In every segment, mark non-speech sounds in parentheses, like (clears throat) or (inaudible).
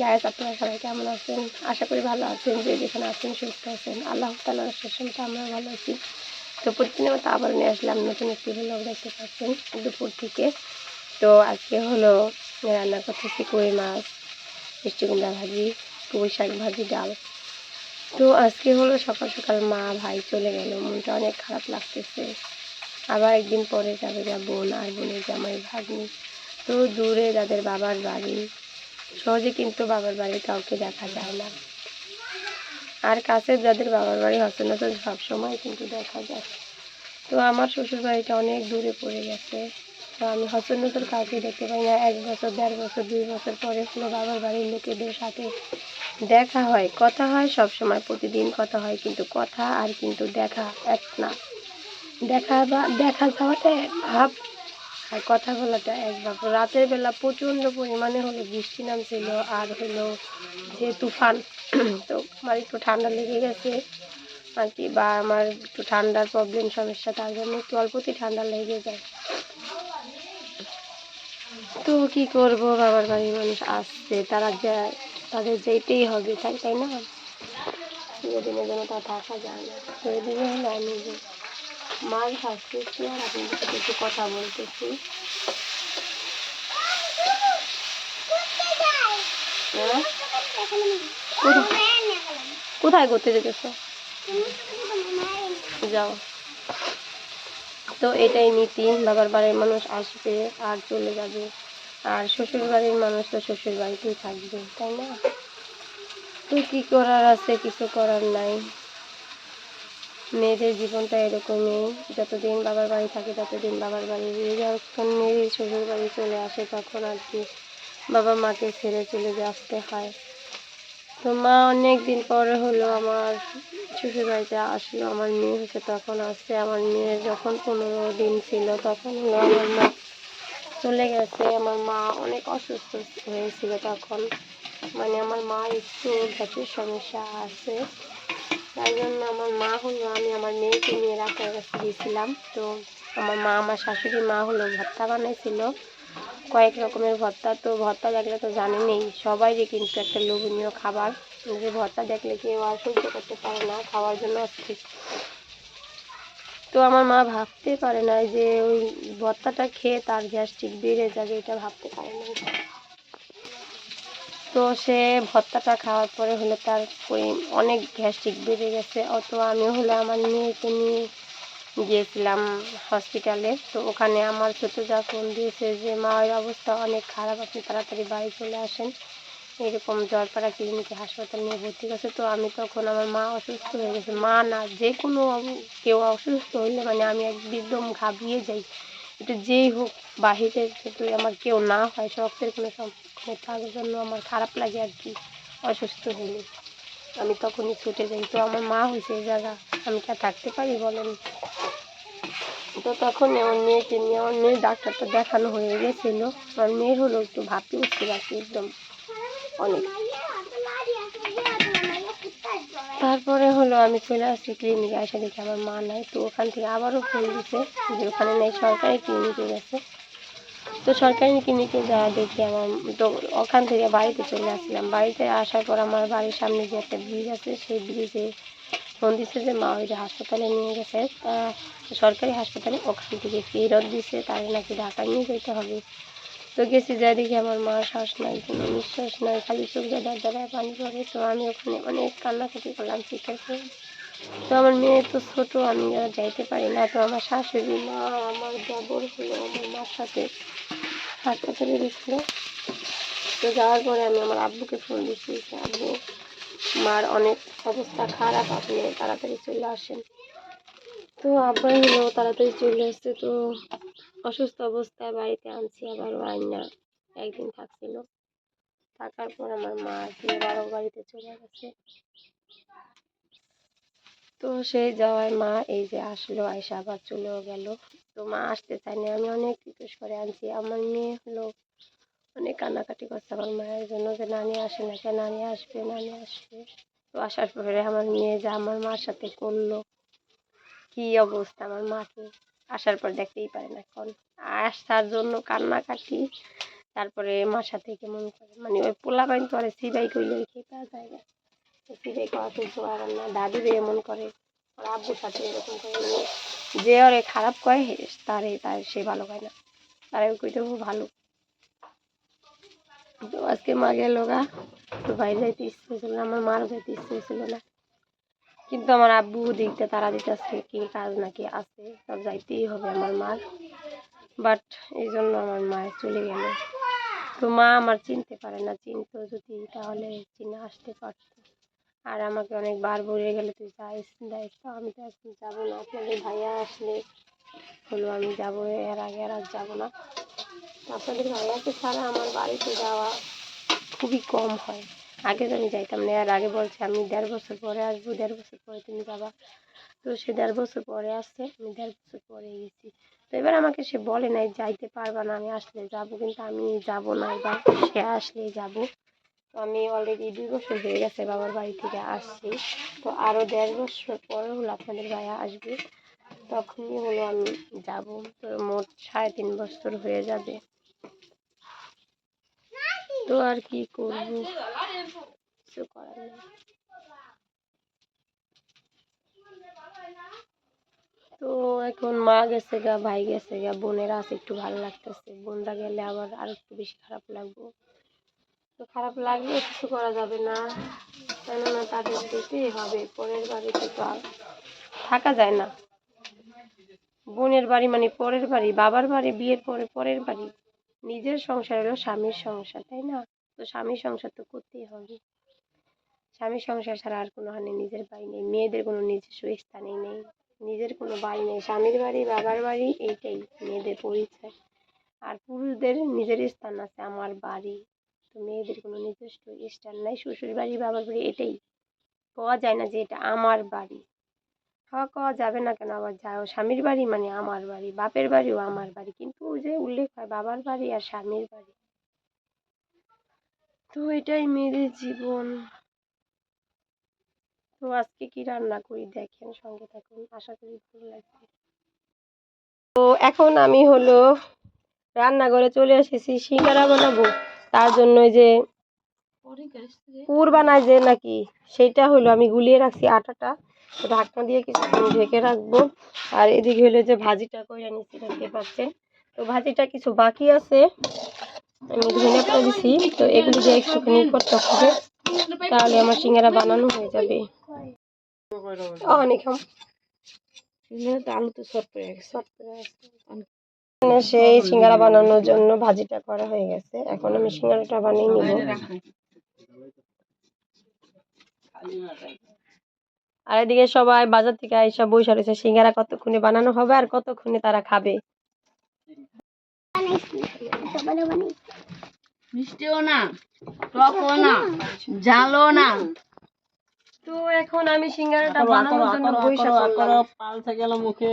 গায়ে আপনারা সবাই কেমন আছেন? আশা করি ভালো আছেন, যে যেখানে আছেন সুস্থ আছেন। আল্লাহ তালার শেষমটা আমরা ভালো আছি। তো প্রতিদিনের মতো আবার নিয়ে আসলাম নতুন একটি ব্লগ দেখতে পাচ্ছেন, দুপুর থেকে। তো আজকে হলো রান্না করতেছি কই মাছ, মিষ্টি কুমড়া ভাজি, পুঁই শাক ভাজি, ডাল। তো আজকে হলো সকাল সকাল মা ভাই চলে গেল। মনটা অনেক খারাপ লাগতেছে। আবার একদিন পরে যাবে যা বোন আর বোনের জামাই ভাগ্নি। তো দূরে যাদের বাবার বাড়ি সহজে কিন্তু বাবার বাড়ি কাউকে দেখা যায় না। আর কাছে যাদের বাবার বাড়ি হচ্ছে না, তো সবসময় কিন্তু দেখা যায়। তো আমার শ্বশুর বাড়িটা অনেক দূরে পড়ে গেছে। তো আমি হসন নজর কাউকে দেখতে পাই না। এক বছর, দেড় বছর, দুই বছর পরে হলো বাবার বাড়ির লোকেদের সাথে দেখা হয়। কথা হয় সব সময় প্রতিদিন কথা হয়, কিন্তু কথা আর কিন্তু দেখা এক না। দেখা বা, দেখা যাওয়াটা ভাব। আর কথা বলাটা এক ভাব রাতের বেলা প্রচণ্ড পরিমাণে হলো বৃষ্টি নামছিল, আর হলো যে তুফান। (clears throat) তো আমার একটু ঠান্ডা লেগে গেছে। আর কি, বা আমার একটু ঠান্ডার প্রবলেম সমস্যা, তার জন্য একটু অল্পতেই ঠান্ডা লেগে যায়। তো কি করব, বাবার বাড়ির মানুষ আসছে, তারা যায়, তাদের যেতেই হবে, তাই তাই না? চিরদিনের জন্য তা থাকা যায় না। তো এদিকে হলো আমি যে মাছ ভাজতেছি আর আপনাদের সাথে একটু কথা বলতেছি। হ্যাঁ? কোথায়- ঘুরতে যেতেছো? যাও। তো এটাই নীতি, বাবার বাড়ির মানুষ আসবে আর চলে যাবে। আর শ্বশুর বাড়ির মানুষ তো শ্বশুর বাড়িতেই থাকবে, তাই না? তো কি করার আছে, কিছু করার নাই। মেয়েদের জীবনটা এরকমই। যতদিন বাবার বাড়ি থাকে, ততদিন বাবার বাড়ি যখন মেয়ের শ্বশুর বাড়ি চলে আসে, তখন আর কি বাবা মাকে ছেড়ে চলে আসতে হয়। তো মা অনেক দিন পরে হলো আমার শ্বশুর বাড়িতে আসলো, আমার মেয়ে হচ্ছে তখন আসছে। আমার মেয়ের যখন পনেরো দিন ছিল, তখন হলো আমার মা চলে গেছে। আমার মা অনেক অসুস্থ হয়েছিল তখন। মানে আমার মা একটু গ্যাসের সমস্যা আছে। তাই জন্য আমার মা হলো, আমি আমার মেয়েকে নিয়ে ডাক্তার কাছে গিয়েছিলাম। তো আমার মা, আমার শাশুড়ি মা হলো ভর্তা বানাইছিল, কয়েক রকমের ভর্তা। তো ভর্তা দেখলে তো জানেনই, সবাই যে কিন্তু একটা লোভনীয় খাবার। যে ভর্তা দেখলে কেউ আর সহ্য করতে পারে না, খাওয়ার জন্য অস্থির। তো আমার মা ভাবতে পারে না যে ওই ভর্তাটা খেয়ে তার গ্যাস্ট্রিক বেড়ে যাবে, এটা ভাবতে পারে না তো সে ভর্তাটা খাওয়ার পরে হলো তার ওই অনেক গ্যাস্ট্রিক বেড়ে গেছে অত আমি হলো আমার মেয়েকে নিয়ে গিয়েছিলাম হসপিটালে। তো ওখানে আমার ছোটো যা ফোন দিয়েছে যে মায়ের অবস্থা অনেক খারাপ, আপনি তাড়াতাড়ি বাড়ি চলে আসেন। এরকম জলপাড়া ক্লিনিকে হাসপাতাল নিয়ে ভর্তি করছে। তো আমি তখন আমার মা অসুস্থ হয়ে গেছে। মা না, যে কোনো কেউ অসুস্থ হইলে মানে আমি একদম ঘাবড়িয়ে যাই। এটা যেই হোক, বাহিরে যদি আমার কেউ না হয় রক্তের কোনো সম্পর্ক তার জন্য আমার খারাপ লাগে আর কি, অসুস্থ হলে। আমি তখনই ছুটে যাই। তো আমার মা হয়েছে এই জায়গা, আমি কি থাকতে পারি বলেন? তো তখন আমার মেয়েকে নিয়ে, আমার মেয়ের ডাক্তারটা দেখানো হয়ে গেছিল। আমার মেয়ের হলো একটু ভাবতে উঠছিল আর কি একদম অনেক। তারপরে হলো আমি চলে আসছি ক্লিনিকে এসে দেখি আমার মা নাই। তো ওখান থেকে আবারও ফোন দিছে যে ওখানে নেই, সরকারি ক্লিনিকে গেছে। তো সরকারি ক্লিনিকে যাওয়া দেখি আমার তো ওখান থেকে বাড়িতে চলে আসলাম। বাড়িতে আসার পর আমার বাড়ির সামনে যে একটা ব্রিজ আছে, সেই ব্রিজে ফোন দিছে যে মা ওই যে হাসপাতালে নিয়ে গেছে। সরকারি হাসপাতালে ওখান থেকে ফেরত দিছে তার নাকি ঢাকায় নিয়ে যেতে হবে। তো গেছি যা দেখি আমার মা শ্বাস নাই কোনো নিঃশ্বাস নাই খালি চোখ দাঁড়ায় পানি পড়ে। তো আমি ওখানে অনেক কান্নাকাটি করলাম, চিৎকার করে তো আমার মেয়ে তো ছোটো, আমি আর যাইতে পারি না। তো আমার শাশুড়ি মা, আমার দেবর হলো আমার মার সাথে হাসপাতালে গেছিল তো যাওয়ার পরে আমি আমার আব্বুকে ফোন দিচ্ছি আব্বু, মার অনেক অবস্থা খারাপ, আপনি তাড়াতাড়ি চলে আসেন। তো আব্বাই হলো তাড়াতাড়ি চলে আসছে। তো অসুস্থ অবস্থায় বাড়িতে আনছি, আবার আইনা একদিন থাকছিল। থাকার পর আমার মা বারো বাড়িতে চলে গেছে। তো সেই যাওয়ায় মা এই যে আসলো আয়সা আবার চলেও গেল। তো মা আসতে চায়নি, আমি অনেক রিকোয়েস্ট করে আনছি। আমার মেয়ে হলো অনেক কান্নাকাটি করছে আমার মায়ের জন্য যে, নানি আসে না কে নানি আসবে? নানি আসবে? তো আসার পরে আমার মেয়ে যে আমার মার সাথে করল, কি অবস্থা আমার মাকে? আসার পর দেখতেই পারে না এখন। আসার জন্য কান্নাকাটি, তারপরে মার সাথে কেমন করে? মানে ওই পোলা বাইন করে সিবাই কইলে খেয়ে যায় না। তো সিবাই খাওয়া সহ্য করে না দাদুরে এমন করে আর আব্বুর সাথে এরকম করে যে ওরে খারাপ করে, তারে তার সে ভালো খায় না। তারে কইতে ভালো। তো আজকে মা গেল গা, তো বাইরে যাইতে ইচ্ছে ছিল না, আমার মারও যাইতে ইচ্ছে ছিল না। কিন্তু আমার আব্বু দেখতে তারা দিতেছে কি কাজ নাকি আছে, সব যাইতেই হবে আমার মার। বাট এই জন্য আমার মায়ের চলে গেল। তো মা আমার চিনতে পারে না, চিনতো যদি তাহলে চিনে আসতে পারতো। আর আমাকে অনেকবার বলে গেলে, তুই যাইস যাইস তো, আমি তো এখন যাব না। আপনাদের ভাইয়া আসলে হলো আমি যাব, এর আগে আর আর যাব না। আপনাদের ভাইয়াকে ছাড়া আমার বাড়িতে যাওয়া খুবই কম হয়। আগে তো আমি যাইতাম না আর আগে বলছে, আমি দেড় বছর পরে আসব, দেড় বছর পরে তুমি যাবা। তো সে দেড় বছর পরে আসছে, আমি দেড় বছর পরে গেছি। তো এবার আমাকে সে বলে নাই, যাইতে পারবা না, আমি আসলে যাব। কিন্তু আমি যাব না, এবার সে আসলেই যাব। আমি অলরেডি দুই বছর হয়ে গেছে বাবার বাড়ি থেকে আসছি। তো আরও দেড় বছর পরে হলো আপনাদের ভাইয়া আসবে। তখনই হলো আমি যাব। তো মোট সাড়ে তিন বছর হয়ে যাবে। তো আর কি করব? কিছু করার নেই। তো এখন মা গেছে গা, ভাই গেছে গা, বোনেরা আছে, একটু ভালো লাগতেছে। বোনরা গেলে আবার আর একটু বেশি খারাপ লাগবে। তো খারাপ লাগলে কিছু করা যাবে না। কেননা তাদের যেতেই হবে, পরের বাড়িতে তো আর থাকা যায় না। বোনের বাড়ি মানে পরের বাড়ি, বাবার বাড়ি, বিয়ের পরে পরের বাড়ি। নিজের সংসার হলো স্বামীর সংসার, তাই না? তো স্বামীর সংসার তো করতেই হবে। স্বামীর সংসার ছাড়া আর কোনো হানে নিজের বাড়ি নেই, মেয়েদের কোনো নিজস্ব স্থানেই নেই, নিজের কোনো বাড়ি নেই। স্বামীর বাড়ি, বাবার বাড়ি, এইটাই মেয়েদের পরিচয়। আর পুরুষদের নিজের স্থান আছে আমার বাড়ি। তো মেয়েদের কোনো নিজস্ব স্থান নাই। শ্বশুর বাড়ি, বাবার বাড়ি এটাই পাওয়া যায় না যে এটা আমার বাড়ি। হওয়া পাওয়া যাবে না কেন? আবার যাও, স্বামীর বাড়ি মানে আমার বাড়ি, বাপের বাড়িও আমার বাড়ি। কিন্তু ওই যে উল্লেখ হয়, বাবার বাড়ি আর স্বামীর বাড়ি। তো এটাই মেয়েদের জীবন। তো আজকে কি রান্না করি দেখেন, সঙ্গে থাকুন। আশা করি ভালো লাগবে। তো এখন আমি হলো রান্নাঘরে চলে এসেছি, সিঙ্গারা বানাবো। তার জন্য ওই যে পুর বানায় যে নাকি সেটা হলো আমি গুলিয়ে রাখছি আটাটা। ঢাকনা দিয়ে কিছুক্ষণ ঢেকে রাখব। আর এদিকে হলো যে ভাজিটা করে নিচ্ছি দেখতে পাচ্ছেন। তো ভাজিটা কিছু বাকি আছে আমি ধনে করে দিছি। তো এগুলি দিয়ে একটুখানি করতে হবে তাহলে আমার সিঙ্গারা বানানো হয়ে যাবে। অনেক আলু তো শর্ট পড়ে গেছে। এখানে সেই সিঙ্গারা বানানোর জন্য ভাজিটা করা হয়ে গেছে। এখন আমি সিঙ্গারাটা বানিয়ে নিব। আর এদিকে সবাই বাজার থেকে আইসা বসে রয়েছে সিঙ্গারা কতক্ষণে বানানো হবে আর কতক্ষণে তারা খাবে? মিষ্টিও না টকও না ঝালও না। তো এখন আমি সিঙ্গারাটা বানানোর জন্য পাল্টে গেল মুখে।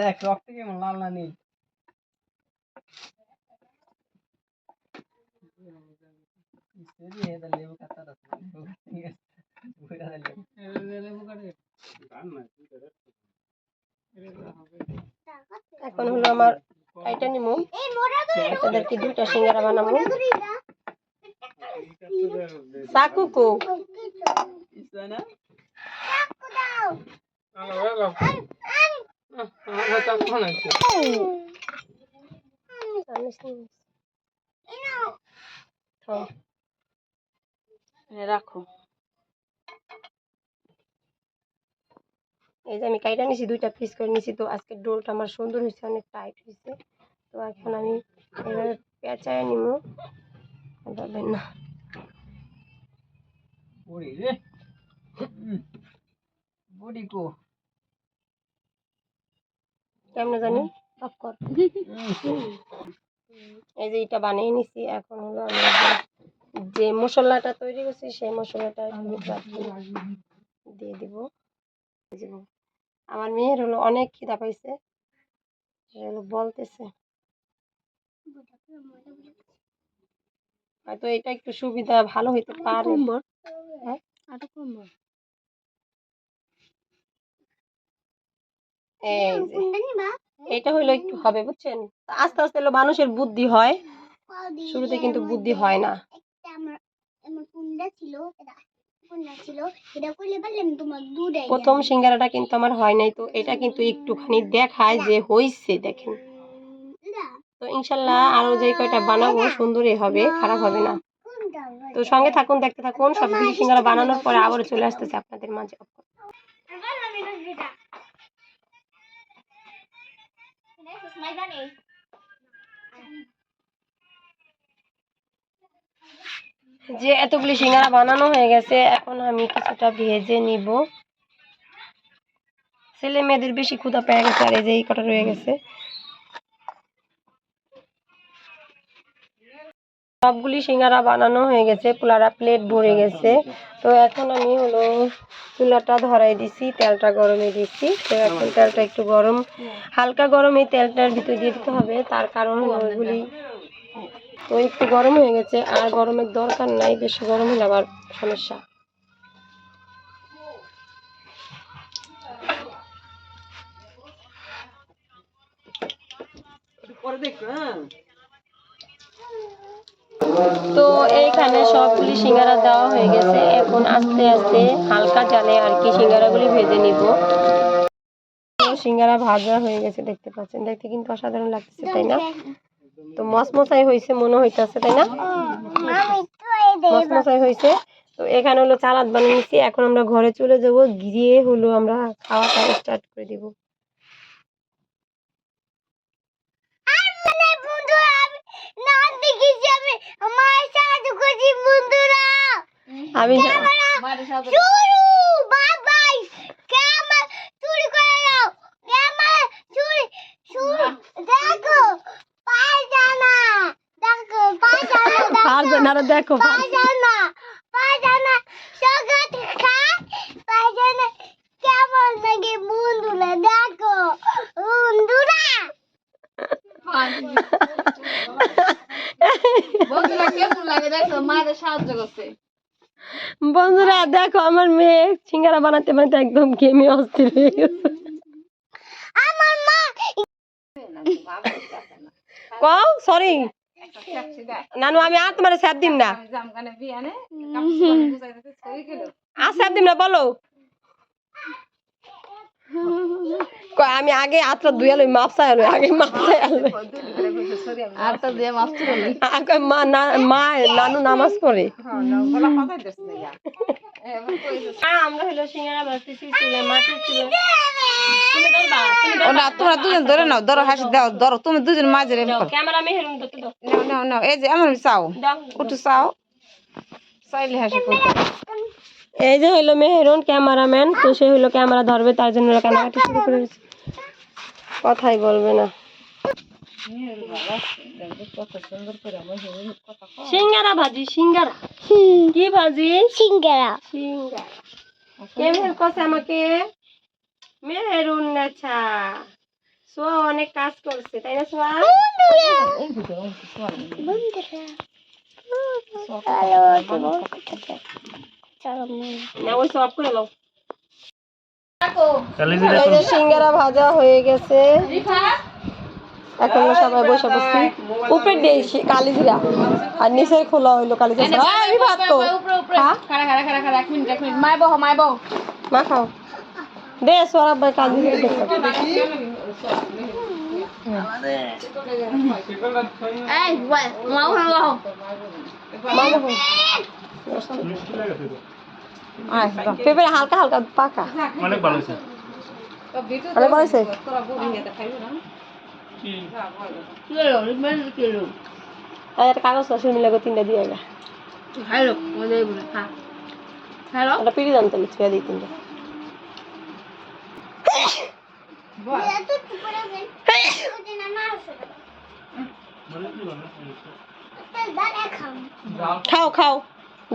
দেখ রক্ত কেমন লাল না নীল। লেবু কাটা এখন হলো আমার এটা নিমু তাদেরকে দুইটা সিঙ্গারা বানাবো। সাকু কো না থাম। রাখো। এই যে আমি কাইটা নিছি দুইটা পিস করে নিছি তো আজকে ডোলটা আমার সুন্দর হয়েছে অনেক টাইট হয়েছে। তো এখন আমি এভাবে পেঁচায় নিবো। এভাবে না। বড়ি রে। বড়ি কো। কেমন জানি? এই যে এটা বানিয়ে নিছি এখন হলো আমি যে- মশলাটা তৈরি করছি সেই মশলাটা দিয়ে দিব। আমার মেয়ের হলো অনেক খিদা পাইছে সে হলো বলতেছে। হয়তো এটা একটু সুবিধা ভালো হইতে পারে। এই এটা হইল একটু হবে বুঝছেন? আস্তে আস্তে হলো মানুষের বুদ্ধি হয়। শুরুতে কিন্তু বুদ্ধি হয় না। প্রথম সিঙ্গারাটা কিন্তু আমার হয় নাই তো এটা কিন্তু একটুখানি দেখায় যে হইছে দেখেন। তো ইনশাল্লাহ আরও যে কয়টা বানাবো সুন্দরই হবে খারাপ হবে না। তো সঙ্গে থাকুন দেখতে থাকুন সবগুলি সিঙ্গারা বানানোর পরে আবার চলে আসতেছে আপনাদের মাঝে। যে এতগুলি সিঙ্গারা বানানো হয়ে গেছে, এখন আমি কিছুটা ভেজে নিব। ছেলে মেয়েদের বেশি ক্ষুধা পেয়ে গেছে আর এই যে এই কটা রয়ে গেছে। সবগুলি সিঙ্গারা বানানো হয়ে গেছে, পোলারা প্লেট ভরে গেছে। তো এখন আমি হলো চুলাটা ধরাই দিছি, তেলটা গরমে দিচ্ছি। তো এখন তেলটা একটু গরম, হালকা গরমে তেলটার ভিতরে দিয়ে দিতে হবে। তার কারণ ওইগুলি তো একটু গরম হয়ে গেছে, আর গরমের দরকার নাই, বেশি গরম হলে আবার সমস্যা। পরে দেখো হ্যাঁ। তো এইখানে সবগুলি সিঙ্গারা দেওয়া হয়ে গেছে। এখন আস্তে আস্তে হালকা জালে আর কি সিঙ্গারাগুলি ভেজে নিব। সিঙ্গারা ভাজা হয়ে গেছে, দেখতে পাচ্ছেন। দেখতে কিন্তু অসাধারণ লাগতেছে, তাই না? তো মশমশাই হয়েছে মনে হইতেছে, তাই না? মশমশাই হয়েছে তো এখানে হলো চালাদ বানিয়ে নিচ্ছি এখন আমরা ঘরে চলে যাব। গিয়ে হলো আমরা খাওয়া খাওয়াটা স্টার্ট করে দিব। আমি মায়ের সাথে পারবে না রে, দেখো পারবে। কেমন লাগে বন্ধুরা দেখো বন্ধুরা। বন্ধুরা কেমন লাগে দেখো মায়ের সাহায্য করছে। বন্ধুরা দেখো আমার মেয়ে সিঙ্গারা বানাতে বানাতে একদম গেমে অস্থির হয়ে গেছে আমার মা কও সরি নানু আমি আর তোমার স্যাপ দিম না আর স্যাপ দিম না বলো আমি আগে আত্রা দুই আলো মাপ চাই আলো আগে মাপ চাই আলো তো দিয়ে তুলে আর কয় মা না মা নানু নামাজ পড়ে। আমরা হলো সিঙ্গারা বাজতেছি চুলে মাটির চুলে। তুমি ধরবা তুমি ও না তোমরা দুজন ধরে নাও ধরো হাসি দাও ধরো তুমি দুজন মাঝে রে দাও ক্যামেরা মেহেরুন ধরতে দাও। নাও নাও নাও এই যে আমার চাও। একটু চাও। চাইলে হাসি করতে এই যে হইল মেহেরুন ক্যামেরাম্যান তো সে হইল ক্যামেরা ধরবে তার জন্য কান্নাকাটি শুরু করে কথাই বলবে না। সিঙ্গারা ভাজি সিঙ্গারা। কি ভাজি? সিঙ্গারা। সিঙ্গারা। কে মেহের আমাকে? মেহেরুন নেছা। সোয়া অনেক কাজ করছে তাই না সোয়া? এই সিঙ্গারা ভাজা হয়ে গেছে। এখন সবাই বসে বসছি। উপরে দিয়ে কালি আর নিচে খোলা হইল আমি ভাত তো উপরে উপরে খাড়া খাড়া খাড়া খাড়া এক মিনিট এক মিনিট। মাই বহ মাই বহ। মা খাও। দে সরাব ভাই কালি জিরা দেখো। এই বয় মা বহ বহ মা দেখো আয়, দাও। পেঁপে হালকা হালকা পাকা। অনেক ভালো হয়েছে। অনেক ভালো হয়েছে? কিলো রিমেন কিলো আর একটা কাগজ আছে মিলে তিনটা দিয়ে গা হ্যালো হ্যালো একটা পিড়ি দাম তাহলে ছুঁয়া দিই তিনটা। খাও খাও।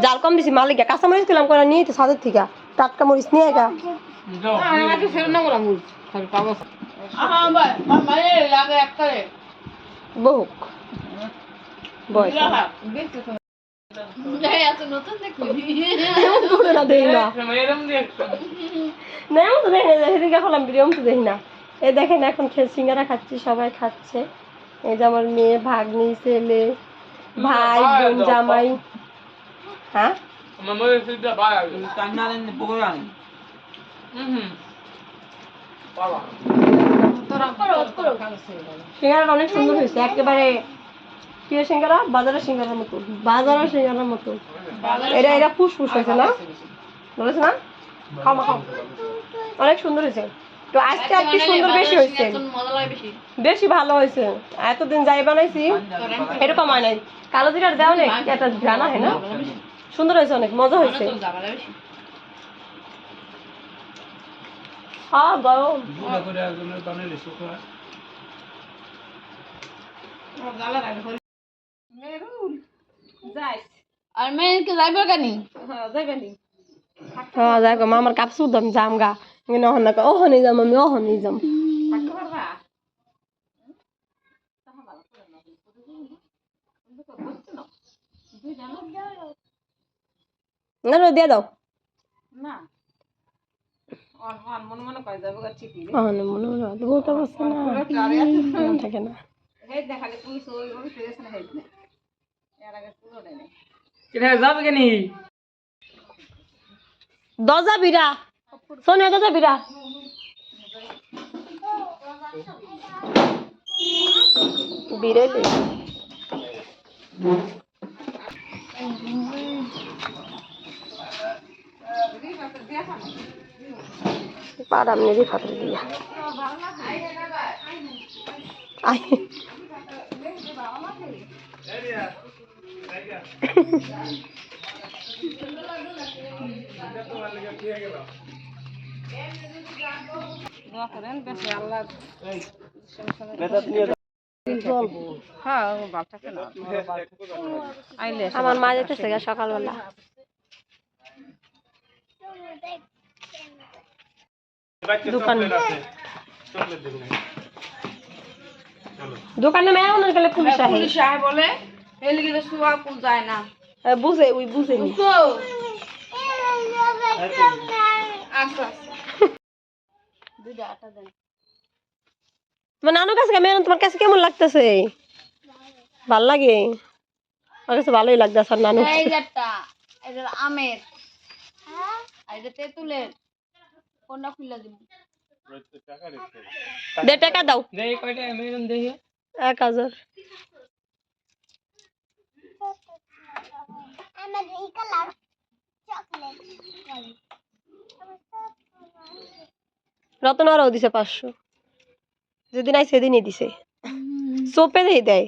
জাল কম দিছি মালিক কাঁচা মরিচ দিলাম করে নিয়ে তো সাদের থেকে। টাটকা মরিচ নিয়ে গা বহুক দেখেন এখন সিঙ্গারা খাচ্ছি সবাই খাচ্ছে। এই যে আমার মেয়ে ভাগ্নি ছেলে ভাই বোন জামাই। হ্যাঁ আমার মনে হচ্ছে ভাই কান্না দেন পকড় আন হুম বাবা সিঙ্গারাটা অনেক সুন্দর হয়েছে একেবারে প্রিয় সিঙ্গারা বাজারের সিঙ্গারার মতো বাজারের সিঙ্গারার মতো এটা এটা ফুসফুস হয়েছে না বলেছে না খাও খাও অনেক সুন্দর হয়েছে তো আজকে সুন্দর বেশি হয়েছে বেশি বেশি ভালো হয়েছে এতদিন যাই বানাইছি এরকম হয় নাই কালো জিরার দেওয়া নেই একটা জানা হয় না সুন্দর হয়েছে অনেক মজা হয়েছে। হ্যাঁ গরম আর মেয়েকে যাইবে কেন? হ্যাঁ যাই গো আমার কাপ সুদম যাম গা। নহন না ওহনি যাম আমি ওহনি যাম। না না, দিয়ে দাও। মনে মনে হয় বহুত অবস্থা না মনে থাকে না। এটা যাবে কেনি? দরজা বিরা সোনিয়া দরজা বিরা বিরেলে পারাম নেবি ফাতর দিয়া। আই আমার মা যেতেছে সকালবেলা। দোকান। দোকানে। মেয়ে ওনার গেলে পুলিশ আহে পুলিশ আহে বলে এলিগে তো সুয়া পুল যায় না। বুঝে ওই বুঝেনি তো আচ্ছা আচ্ছা। তোমার কাছে মেয়ে তোমার কাছে কেমন লাগতেছে? ভালো লাগে? আমার কাছে ভালোই লাগতেছে নানু যেটা আমের। আর এটা তেঁতুলের কোনটা খুলে দিব? দে টাকা দাও। এক হাজার। রতন আরও দিছে পাঁচশো। যেদিন আই সেদিনই দিছে। সোপে দিয়ে দেয়